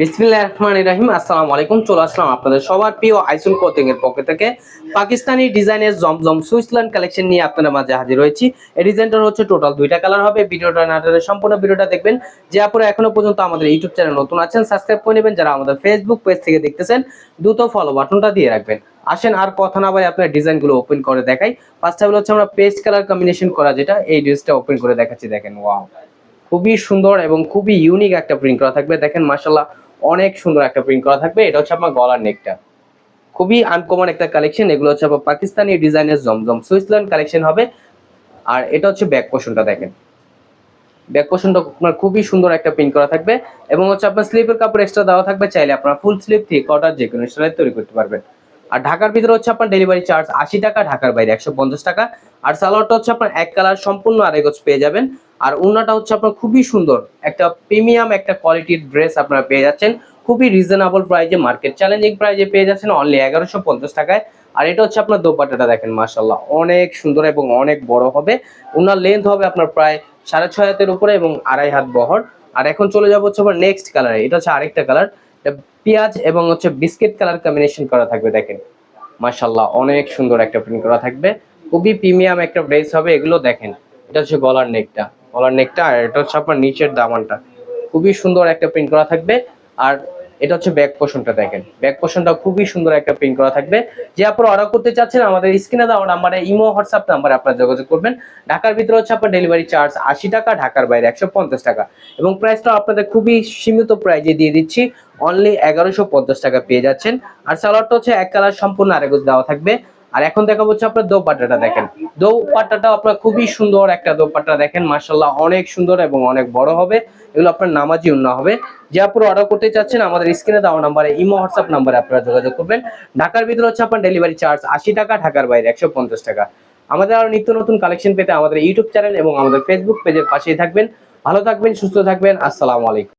বিসমিল্লাহ রহমান আলাইকুম। চলে আসলাম আপনাদের সবার প্রিয় এর থেকে। পাকিস্তানি ডিজাইনের সুইসল্যান্ড কালেকশন নিয়ে আপনাদের মাঝে হাজির হয়েছি এই ডিজাইনটার হচ্ছে টোটাল দুইটা কালার হবে। সম্পূর্ণ ভিডিওটা দেখবেন। যে এখনও পর্যন্ত আমাদের ইউটিউব চ্যানেল নতুন আছেন করে নেবেন। যারা আমাদের ফেসবুক পেজ থেকে দেখতেছেন, দ্রুত ফলো বাটনটা দিয়ে রাখবেন। আসেন, আর কথা না আপনার ডিজাইনগুলো ওপেন করে দেখাই। ফার্স্ট হচ্ছে আমরা পেস্ট কালার কম্বিনেশন করা যেটা, এই ড্রেসটা ওপেন করে দেখাচ্ছি। দেখেন খুবই সুন্দর এবং খুবই ইউনিক একটা প্রিন্ট করা থাকবে। দেখেন মাশাল্লাহ অনেক সুন্দর একটা প্রিন্ট করা থাকবে। এটা হচ্ছে আপনার গলার নেকটা খুবই আনকমন একটা কালেকশন এগুলো হচ্ছে আপনার পাকিস্তানি ডিজাইনের জমজম। সুইসল্যান্ড কালেকশন হবে। আর এটা হচ্ছে ব্যাক পোর্শনটা দেখেন। ব্যাক পোর্শনটা আপনার খুবই সুন্দর একটা প্রিন্ট করা থাকবে। এবং হচ্ছে আপনার স্লিপের কাপড় এক্সট্রা দেওয়া থাকবে। চাইলে আপনার ফুল স্লিপ থেকে কটার যে কোনো স্টাইলে তৈরি করতে পারবেন। আর ঢাকার ভিতরে হচ্ছে আপনার ডেলিভারি চার্জ আশি টাকা, ঢাকার বাইরে একশো পঞ্চাশ টাকা। আর সালোয়ারটা হচ্ছে আপনার এক কালার সম্পূর্ণ আড়াই গজ পেয়ে যাবেন। আর উন্নাটা হচ্ছে আপনার খুবই সুন্দর। একটা প্রিমিয়াম, একটা কোয়ালিটির ড্রেস আপনারা পেয়ে যাচ্ছেন। খুবই রিজনেবল প্রাইজে মার্কেট চ্যালেঞ্জিং প্রাইজে পেয়ে যাচ্ছেন অনলি এগারোশো পঞ্চাশ টাকায়। আর এটা হচ্ছে আপনার দোপাট্টাটা দেখেন মাশাল্লাহ অনেক সুন্দর এবং অনেক বড় হবে। উনার লেন্থ হবে আপনার প্রায় সাড়ে ছয় হাতের উপরে এবং আড়াই হাত বহর। আর এখন চলে যাব হচ্ছে আবার নেক্সট কালারে এটা হচ্ছে আরেকটা কালার পেঁয়াজ এবং হচ্ছে বিস্কিট কালার কম্বিনেশন করা থাকবে দেখেন। মাশাল্লাহ অনেক সুন্দর একটা প্রিন্ট করা থাকবে। খুবই প্রিমিয়াম একটা ড্রেস হবে, এগুলো দেখেন। এটা হচ্ছে গলার নেকটা গলার নেকটা আর এটা হচ্ছে আপনার নিচের দামানটা। খুবই সুন্দর একটা প্রিন্ট করা থাকবে। আর এটা হচ্ছে ব্যাক পোর্শনটা দেখেন। ব্যাক পোর্শনটা খুবই সুন্দর একটা প্রিন্ট করা থাকবে। যে আপনারা অর্ডার করতে চাচ্ছেন, আমাদের স্ক্রিনে দেওয়া নাম্বারে ইমো, হোয়াটসঅ্যাপ নাম্বারে আপনারা যোগাযোগ করবেন। ঢাকার ভিতরে হচ্ছে আপনার ডেলিভারি চার্জ আশি টাকা, ঢাকার বাইরে একশো পঞ্চাশ টাকা। এবং প্রাইসটা আপনাদের খুবই সীমিত প্রাইজে দিয়ে দিচ্ছি। অনলি এগারোশো টাকা পেয়ে যাচ্ছেন। আর সালোয়ারটা হচ্ছে এক কালার সম্পূর্ণ আরেকজ দেওয়া থাকবে। আর এখন দেখা হচ্ছে আপনার দোপাট্টাটা দেখেন। দোপাট্টাটা আপনার খুবই সুন্দর একটা দোপাট্টা দেখেন মার্শাল্লাহ অনেক সুন্দর এবং অনেক বড় হবে। এগুলো আপনার নামাজি উন্না হবে। যে আপনারা অর্ডার করতে চাচ্ছেন, আমাদের স্ক্রিনে দেওয়া নাম্বারে, ইমো, হোয়াটসঅ্যাপ নাম্বারে আপনারা যোগাযোগ করবেন। ঢাকার ভিতরে হচ্ছে আপনার ডেলিভারি চার্জ আশি টাকা, ঢাকার বাইরে একশো পঞ্চাশ টাকা। আমাদের আরও নিত্য নতুন কালেকশন পেতে আমাদের ইউটিউব চ্যানেল এবং আমাদের ফেসবুক পেজের পাশেই থাকবেন। ভালো থাকবেন, সুস্থ থাকবেন। আসসালামু আলাইকুম।